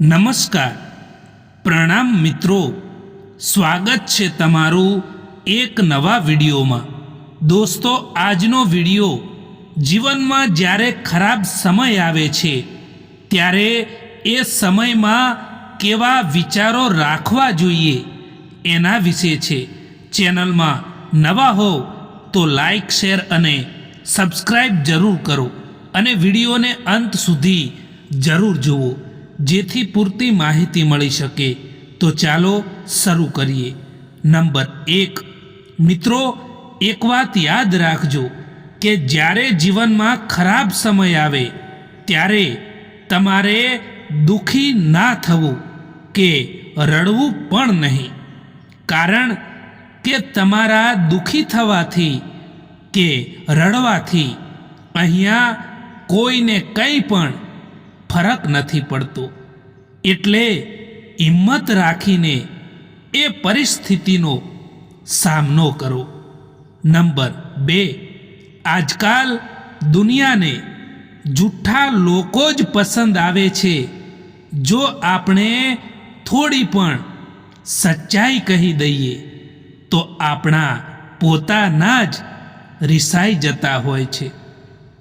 નમસ્કાર. પ્રણામ મિત્રો. સ્વાગત છે તમારું એક નવા વિડીયોમાં. દોસ્તો, આજનો વીડિયો જીવનમાં જ્યારે ખરાબ સમય આવે છે, ત્યારે એ સમયમાં કેવા વિચારો રાખવા જોઈએ એના વિશે છે. ચેનલમાં નવા હો તો લાઈક, શેર અને સબસ્ક્રાઈબ જરૂર કરો અને વિડીયોને અંત સુધી જરૂર જુઓ. જેથી પૂરતી માહિતી મળી શકે. તો ચાલો શરૂ કરીએ. નંબર એક. મિત્રો, એક વાત યાદ રાખજો કે જ્યારે જીવનમાં ખરાબ સમય આવે, ત્યારે તમારે દુઃખી ના થવું કે રડવું પણ નહીં. કારણ કે તમારા દુઃખી થવાથી કે રડવાથી અહીંયા કોઈને કંઈ પણ ફરક નથી પડતો. એટલે હિંમત રાખીને એ પરિસ્થિતિનો સામનો કરો. નંબર બે, આજકાલ દુનિયાને જૂઠ્ઠા લોકો જ પસંદ આવે છે. જો આપણે થોડી પણ સચ્ચાઈ કહી દઈએ, તો આપણા પોતાના જ રિસાઈ જતા હોય છે.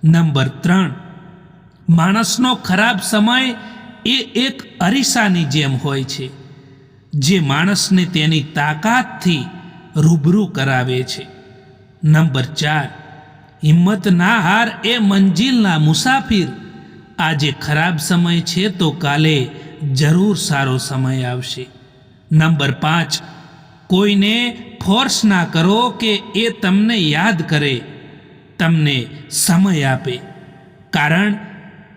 નંબર ત્રણ માણસનો ખરાબ સમય એ એક અરીસાની જેમ હોય છે, જે માણસને તેની તાકાતથી રૂબરૂ કરાવે છે. નંબર ચાર હિંમત ના હાર એ મંજિલના મુસાફિર. આજે ખરાબ સમય છે તો કાલે જરૂર સારો સમય આવશે. નંબર પાંચ, કોઈને ફોર્સ ના કરો કે એ તમને યાદ કરે, તમને સમય આપે. કારણ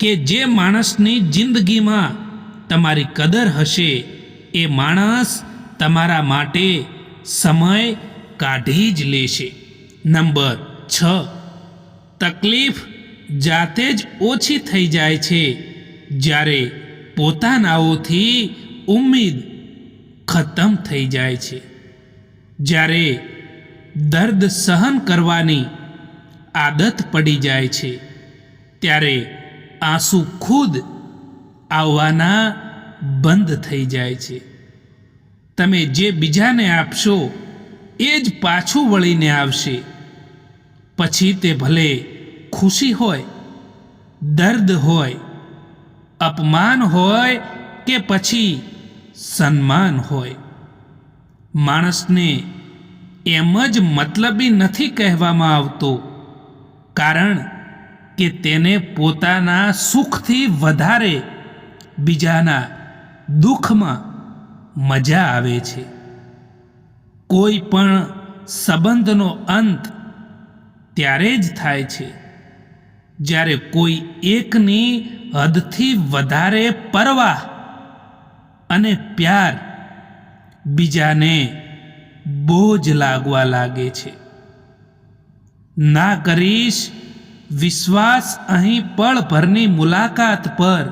કે જે માણસની જિંદગીમાં તમારી કદર હશે, એ માણસ તમારા માટે સમય કાઢી જ લેશે. નંબર છ. તકલીફ જાતે જ ઓછી થઈ જાય છે જ્યારે પોતાનાઓથી ઉમ્મીદ ખતમ થઈ જાય છે. જ્યારે દર્દ સહન કરવાની આદત પડી જાય છે, ત્યારે આંસુ ખુદ આવવાના બંધ થઈ જાય છે. તમે જે બીજાને આપશો, એ જ પાછું વળીને આવશે. પછી તે ભલે ખુશી હોય, દર્દ હોય, અપમાન હોય કે પછી સન્માન હોય. માણસને એમ જ મતલબી નથી કહેવામાં આવતો, કારણ કે તેને પોતાના સુખથી વધારે બીજાના દુઃખમાં મજા આવે છે. કોઈ પણ સંબંધનો અંત ત્યારે જ થાય છે, જ્યારે કોઈ એકની હદથી વધારે પરવા અને પ્યાર બીજાને બોજ લાગવા લાગે છે. ના કરીશ વિશ્વાસ અહીં પળભરની મુલાકાત પર.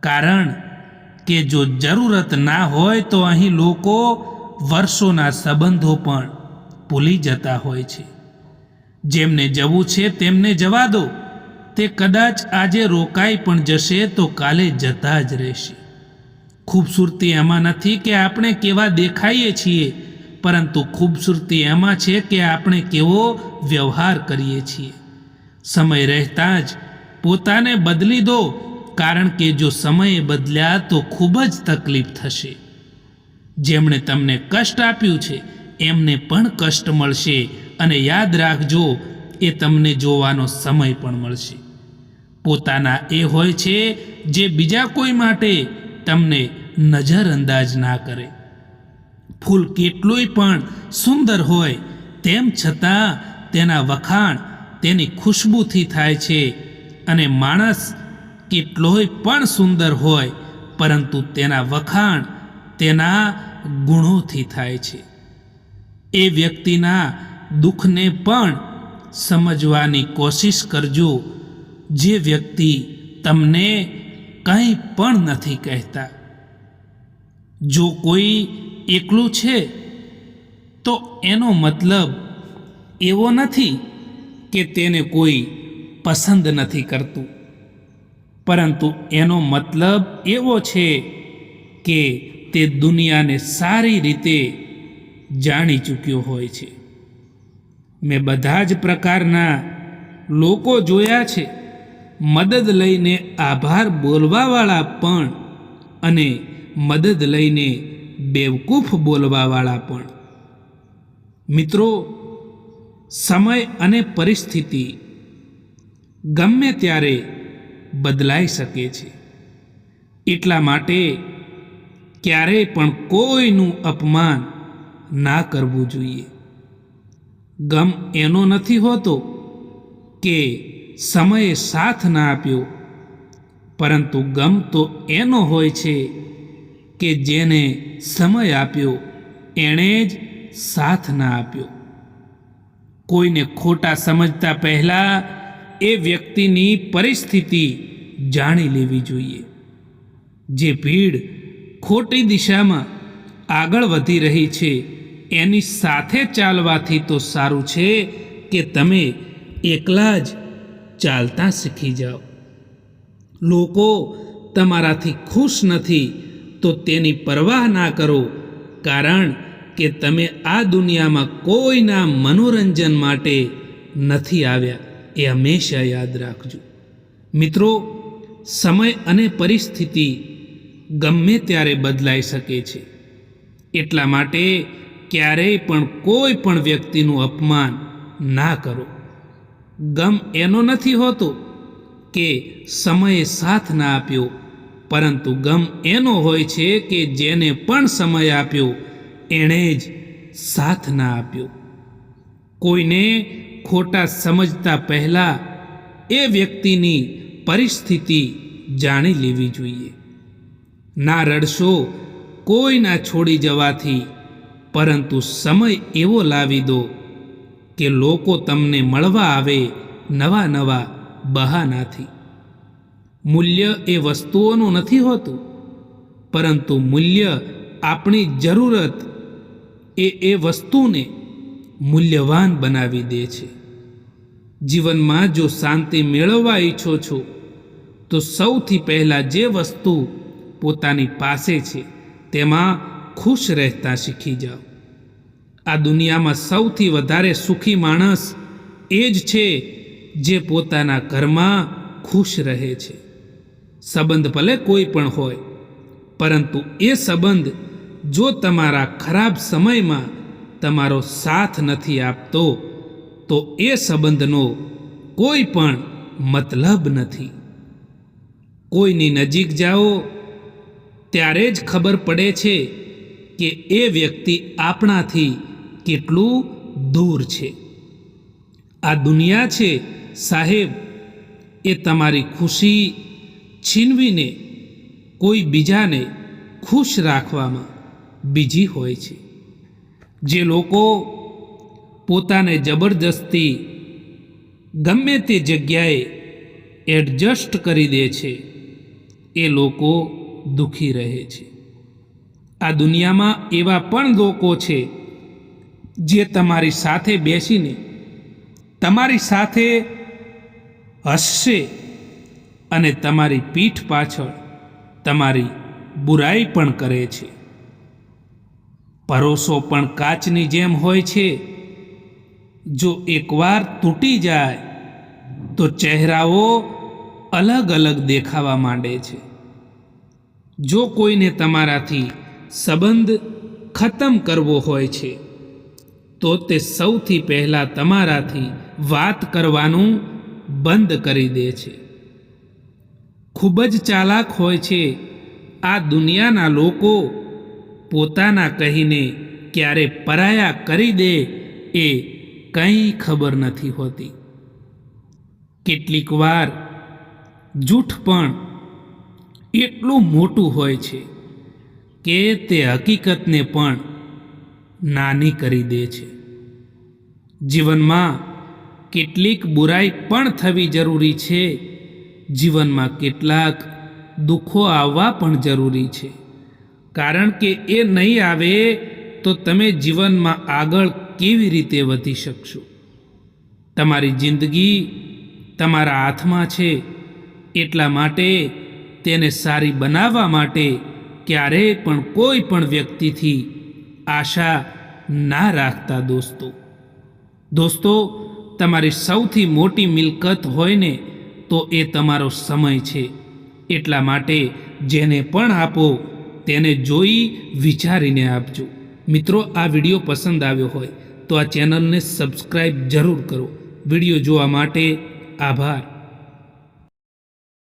કારણ કે જો જરૂરત ના હોય તો અહીં લોકો વર્ષોના સંબંધો પણ ભૂલી જતા હોય છે. જેમને જવું છે તેમને જવા દો. તે કદાચ આજે રોકાઈ પણ જશે તો કાલે જતા જ રહેશે. ખૂબસૂરતી એમાં નથી કે આપણે કેવા દેખાઈએ છીએ, પરંતુ ખૂબસૂરતી એમાં છે કે આપણે કેવો વ્યવહાર કરીએ છીએ. સમય રહેતા જ પોતાને બદલી દો, કારણ કે જો સમય બદલ્યા તો ખૂબ જ તકલીફ થશે. જેમણે તમને કષ્ટ આપ્યું છે, એમને પણ કષ્ટ મળશે અને યાદ રાખજો, એ તમને જોવાનો સમય પણ મળશે. પોતાના એ હોય છે, જે બીજા કોઈ માટે તમને નજરઅંદાજ ના કરે. ફૂલ કેટલુંય પણ સુંદર હોય, તેમ છતાં તેના વખાણ તેની ખુશ્બુથી થાય છે અને માણસ કેટલોય પણ સુંદર હોય, પરંતુ તેના વખાણ તેના ગુણોથી થાય છે. એ વ્યક્તિના દુઃખને પણ સમજવાની કોશિશ કરજો, જે વ્યક્તિ તમને કંઈ પણ નથી કહેતા. જો કોઈ એકલું છે, તો એનો મતલબ એવો નથી કે તેને કોઈ પસંદ નથી કરતું. પરંતુ એનો મતલબ એવો છે કે તે દુનિયાને સારી રીતે જાણી ચૂક્યો હોય છે. મેં બધા જ પ્રકારના લોકો જોયા છે. મદદ લઈને આભાર બોલવાવાળા પણ અને મદદ લઈને બેવકૂફ બોલવાવાળા પણ. મિત્રો સમય અને પરિસ્થિતિ ગમે ત્યારે બદલાઈ શકે છે. એટલા માટે ક્યારેય પણ કોઈનું અપમાન ના કરવું જોઈએ. ગમ એનો નથી હોતો કે સમયે સાથ ના આપ્યો, પરંતુ ગમ તો એનો હોય છે કે જેને સમય આપ્યો, એણે જ સાથ ના આપ્યો. કોઈને ખોટા સમજતા પહેલાં એ વ્યક્તિની પરિસ્થિતિ જાણી લેવી જોઈએ. જે ભીડ ખોટી દિશામાં આગળ વધી રહી છે, એની સાથે ચાલવાથી તો સારું છે કે તમે એકલા જ ચાલતા શીખી જાઓ. લોકો તમારાથી ખુશ નથી, તો તેની પરવાહ ના કરો, કારણ કે તમે આ દુનિયામાં કોઈના મનોરંજન માટે નથી આવ્યા, એ હંમેશા યાદ રાખજો. મિત્રો, સમય અને પરિસ્થિતિ ગમે ત્યારે બદલાઈ શકે છે. એટલા માટે ક્યારેય પણ કોઈ પણ વ્યક્તિનું અપમાન ના કરો. ગમ એનો નથી હોતો કે સમયે સાથ ના આપ્યો, પરંતુ ગમ એનો હોય છે કે જેને પણ સમય આપ્યો એણે જ સાથ ના આપ્યો. કોઈને ખોટા સમજતા પહેલાં એ વ્યક્તિની પરિસ્થિતિ જાણી લેવી જોઈએ. ના રડશો, કોઈ ના છોડી જવાથી, પરંતુ સમય એવો લાવી દો કે લોકો તમને મળવા આવે નવા નવા બહાનાથી. મૂલ્ય એ વસ્તુઓનું નથી હોતું, પરંતુ મૂલ્ય આપણી જરૂરત એ એ વસ્તુને મૂલ્યવાન બનાવી દે છે. જીવનમાં જો શાંતિ મેળવવા ઈચ્છો છો, તો સૌથી પહેલાં જે વસ્તુ પોતાની પાસે છે, તેમાં ખુશ રહેતા શીખી જાઓ. આ દુનિયામાં સૌથી વધારે સુખી માણસ એ જ છે જે પોતાના ઘરમાં ખુશ રહે છે. સંબંધ ભલે કોઈ પણ હોય, પરંતુ એ સંબંધ જો તમારા ખરાબ સમયમાં તમારો સાથ નથી આપતો, તો એ સંબંધનો કોઈ પણ મતલબ નથી. કોઈની નજીક જાઓ, ત્યારે જ ખબર પડે છે કે એ વ્યક્તિ આપણાથી કેટલું દૂર છે. આ દુનિયા છે, સાહેબ, એ તમારી ખુશી છીનવીને કોઈ બીજાને ખુશ રાખવામાં બીજી હોય છે. જે લોકો પોતાને જબરદસ્તી ગમે તે જગ્યાએ એડજસ્ટ કરી દે છે, એ લોકો દુઃખી રહે છે. આ દુનિયામાં એવા પણ લોકો છે જે તમારી સાથે બેસીને, તમારી સાથે હસશે અને તમારી પીઠ પાછળ તમારી બુરાઈ પણ કરે છે. પરોસો પણ કાચની જેમ હોય છે. જો એકવાર તૂટી જાય, તો ચહેરાઓ અલગ અલગ દેખાવા માંડે છે. જો કોઈને તમારાથી સંબંધ ખતમ કરવો હોય છે, તો તે સૌથી પહેલાં તમારાથી વાત કરવાનું બંધ કરી દે છે. ખૂબ જ ચાલાક હોય છે આ દુનિયાના લોકો પોતાના કહીને ક્યારે પરાયા કરી દે એ કંઈ ખબર નથી હોતી. કેટલીક વાર જૂઠ પણ એટલું મોટું હોય છે કે તે હકીકતને પણ નાની કરી દે છે. જીવનમાં કેટલીક બુરાઈ પણ થવી જરૂરી છે. જીવનમાં કેટલાક દુઃખો આવવા પણ જરૂરી છે. કારણ કે એ નહીં આવે તો તમે જીવનમાં આગળ કેવી રીતે વધી શકશો? તમારી જિંદગી તમારા હાથમાં છે. એટલા માટે તેને સારી બનાવવા માટે ક્યારેય પણ કોઈ પણ વ્યક્તિથી આશા ના રાખતા દોસ્તો. દોસ્તો, તમારી સૌથી મોટી મિલકત હોય ને તો એ તમારો સમય છે. એટલા માટે જેને પણ આપો તેને જોઈ વિચારીને આપજો. મિત્રો, આ વીડિયો પસંદ આવ્યો હોય તો આ ચેનલને સબસ્ક્રાઈબ જરૂર કરો. વીડિયો જોવા માટે આભાર.